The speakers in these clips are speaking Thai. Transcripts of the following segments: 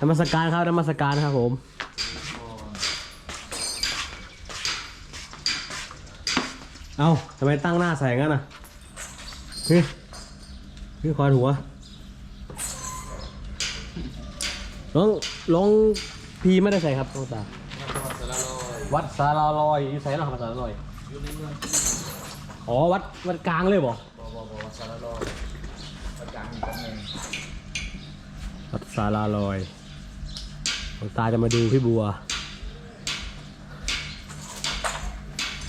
นมัสการครับนมัสการครับผมเอาทำไมตั้งหน้าใส่งั้นอะพี่พี่คอนหัวลองลองพีไม่ได้ใส่ครับลองตาวัดสาราลอยอยู่ใส่หรอครับสาราลอยอ๋อวัดวัดกลางเลยบ่บอบอบอสารโลประจำอีกตำแหน่ง วัดสาราลอยหลวงตาจะมาดูพี่บัว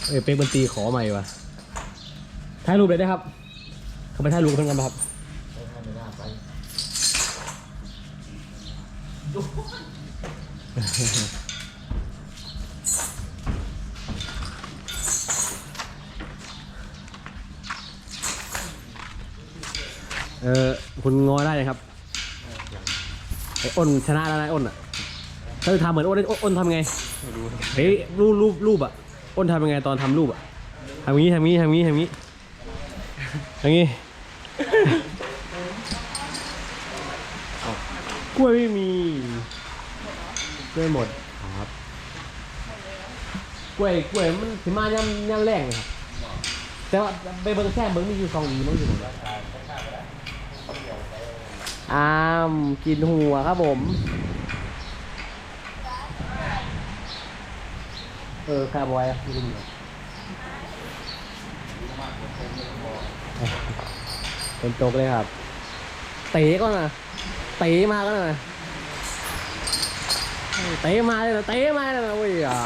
เอ้ยเป็กบันตีขอใหม่วะถ่ายรูปเลยได้ครับ เขาไปถ่ายรูปกันกันไหมครับเออคุณงอได้เลยครับ ไอ้อ้นชนะแล้วนะไอ้อ้นอะถ้าจะทำเหมือนอ้นอ้นอ้นทำไงเฮ้ยรูปรูปรูปอะอ้นทำยังไงตอนทำรูปอะทำอย่างนี้ทำอย่างนี้ทำอย่างนี้ทำอย่างนี้ทำอย่างนี้เอากล้วยไม่มีกล้วยหมดครับกล้วยกล้วยมันถึงมาย่ำย่ำแรงเลยครับแต่ว่าไปเบิ้งแค่เบิ้งมีอยู่สองหีมันอยู่หมด อ้ามกินหัวครับผม เออคาร์บอยอะลืมเลยเป็นตกเลยครับ เตะก็นะเตะมาก็นะเตะมาเลยนะเตะมาเลยนะเว้ยอ่า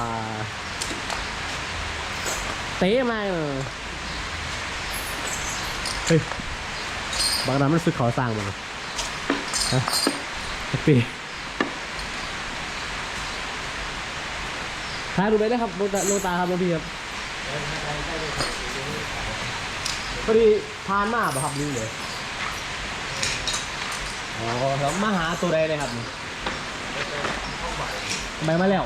เตะมาเลยเฮ้ยบางร้านมันซื้อขอสร้างมา ปปี้ถ่ายรูปเลยนะครับโลตาโลตาครับหลวงพี่ครับพอดีทานมาบ่ครับนี่เลยอ๋อแล้วมาหาตัวใดเลยครับนี่ไปมาแล้ว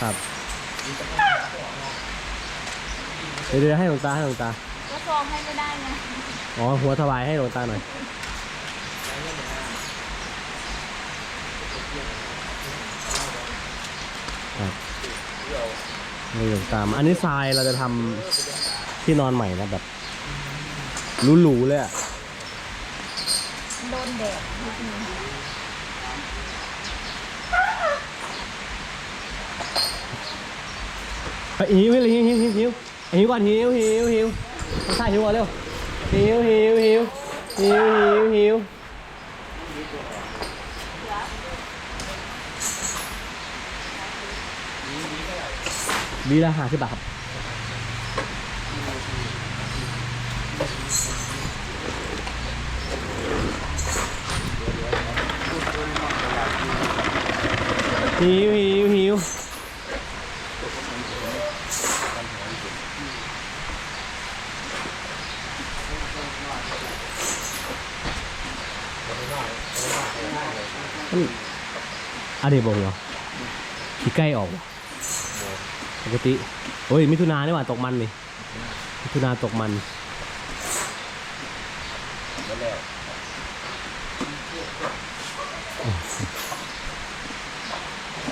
ครับเดี๋ยวเดี๋ยวให้หลวงตาให้หลวงตาก็ซองให้ไม่ได้นะอ๋อหัวถวายให้หลวงตาหน่อย ครับนี่หลงตาม อันนี้ทรายเราจะทำที่นอนใหม่นะแบบหรูๆเลยอะโดนแดดนิดนึงไปหิวหิวหิวหิวหิวหิวก่อนหิวหิวหิวใช่หิวก่อนเร็วหิวหิวหิวหิวหิวหิว วีละห้าสิบบาทครับหิวหิวหิวอันนี้บอกเหรอขี้ใกล้ออกวะ ปกติโอ้ยมิถุนาเนี่หว่าตกมันนี่มิถุนาตกมัน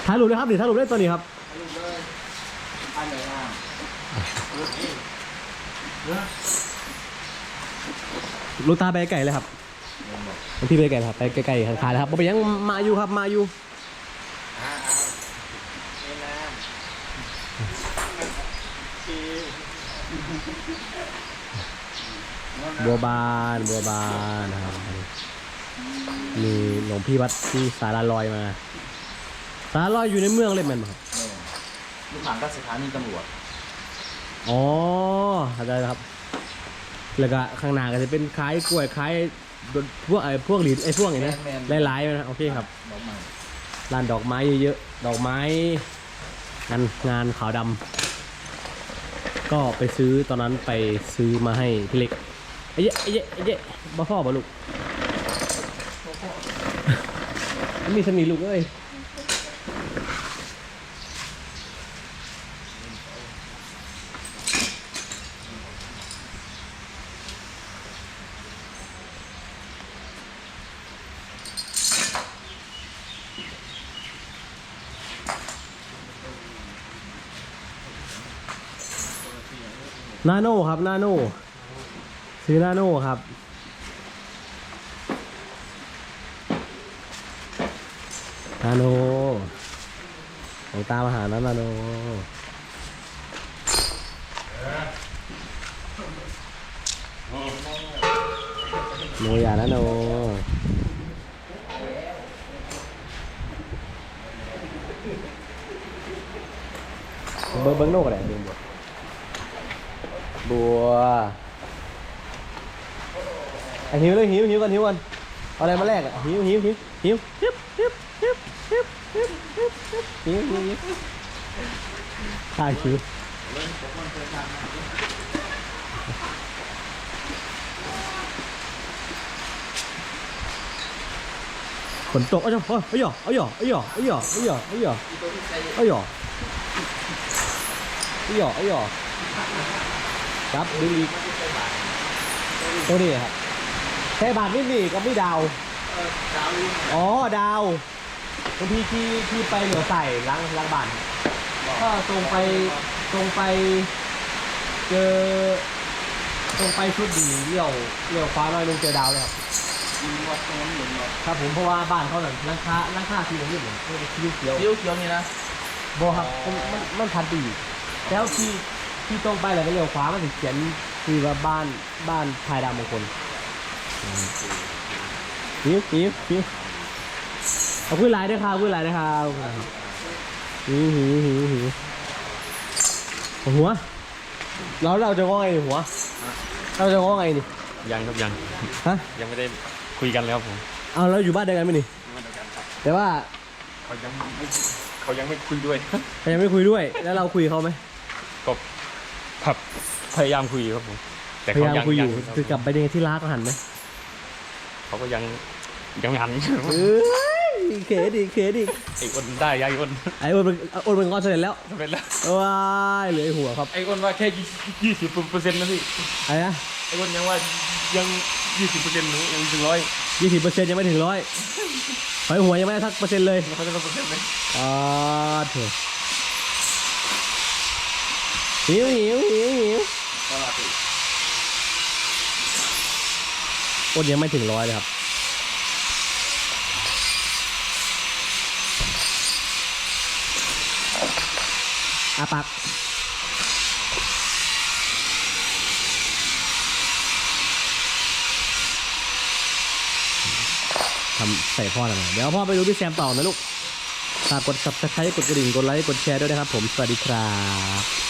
ถ่ายรูปเลยครับดิถ่ายรูปได้ตัวนี้ครับลูกเลยอันไหนอะลูกตาไปไก่เลยครับบางที่ไปไก่ครับไปไก่ๆขางๆเลยครับบ่ไปยังมาอยู่ครับมาอยู่ อ่าเอาเอ็น้ำ บัวบานบัวบานนะครับมีหลวงพี่วัดที่สาราลอยมา สาราลอยอยู่ในเมืองเลยแมันบ่ครับลูกหางก็สถานีตำรวจอ๋อเข้าใจแล้วครับ แล้วก็ข้างหน้าก็จะเป็นคล้ายกล้วยคล้ายพวกไอ้พวกหลีดไอ้พวกอย่างนี้นะหลายๆนะโอเคครับดอกไม้ร้านดอกไม้เยอะๆดอกไม้งานงานขาวดำ ก็ไปซื้อตอนนั้นไปซื้อมาให้พี่เล็กไอ้เยะไอ้เยะไอ้เยะบ่พ่อบ่ลูก มีสมีลูกเอ้ย นาโน่ครับนาโน่ซื้อนาโน่ครับ นาโนของตามอาหารนะนาโนโนอย่านะโนเบิ้งเบิ้งโน่ก็ได้เบิ้ง บัวบัวอะหิวเลยหิวหิวกันหิวกันเอาอะไรมาแลกอะหิวหิวหิวหิวหิวหิวหิวหิวหิวหิวหิวหิวหิวถ่ายคิวฝนตกเอ้ยเอ้ยเอ้ยเอ้ยเอ้ยเอ้ยเอ้ยเอ้ยเอ้ยเอ้ยเอ้ยเอ้ยเอ้ยเอ้ย ครับดึงอีกตัวนี้ครับใช้บาทนี่นี่ก็ไม่ดาวดาวลิงอ๋อดาวบางทีที่ที่ไปเหนือใส่ล้างล้างบ้านก็ตรงไปตรงไป เจอ ตรงไปชุดดีเลี้ยวเลี้ยวฟ้าน้อยลงเจอดาวเลยครับยิงวัดตรงนั้นหนึ่งเนาะครับผมเพราะว่าบ้านเขาหลังร้านค้าร้านค้าสีเหลืองเหมือนสีเขียวเลี้ยวเขียวนี่นะโบครับมันมันมันพันปีแล้วที่ ที่ตรงไปแล้วก็เลี้ยวขวามันถึงเขียนคือว่าบ้านบ้านพายดาวมงคลหิวหิวหิวเอาพื้นลายด้วยครับพื้นลายด้วยครับหิวหิวหิวหิวหัวแล้วเราจะง้อไงหัว เราจะง้อไงนี่ยังครับยังฮะยังไม่ได้คุยกันแล้วผมเอาเราอยู่บ้านเดียวกันไหมนี่ไม่ได้กันครับแต่ว่าเขายังไม่เขายังไม่คุยด้วยเขายังไม่คุยด้วย แล้วเราคุยเขาไหมก็ พับพยายามคุยครับผมแต่พยาเขายามยังคุยอยู่งรับคือกลับไปเดงที่รักก็หันไหมเขาก็ยังยังหันเอ้ยเขดิเขดิไอ้อ้นได้ยายอ้นไอ้โอนมันโอนมันงอนเสร็จแล้วสำเร็จแล้วว้ายเหลือไอ้หัวครับไอ้อ้นว่าแค่ยี่สิบเปอร์เซ็นต์นะพี่อะไรนะไอ้อ้นยังว่ายังยี่สิบเปอร์เซ็นต์หนูยังถึงร้อยยี่สิบเปอร์เซ็นต์ยังไม่ถึงร้อยหอยหัวยังไม่ได้สักเปอร์เซ็นต์เลยเขาจะร้อยเปอร์เซ็นต์เลยอ่าเถอะ หิวหิวหิวหิวก็มาติโอนยังไม่ถึงร้อยเลยครับ อาปากทำใส่พ่อหน่อยเดี๋ยวพ่อไปดูพี่แซมต่อนะลูกฝากกด subscribe กดกระดิ่ง กดไลค์ กดแชร์ด้วยนะครับผม สวัสดีครับ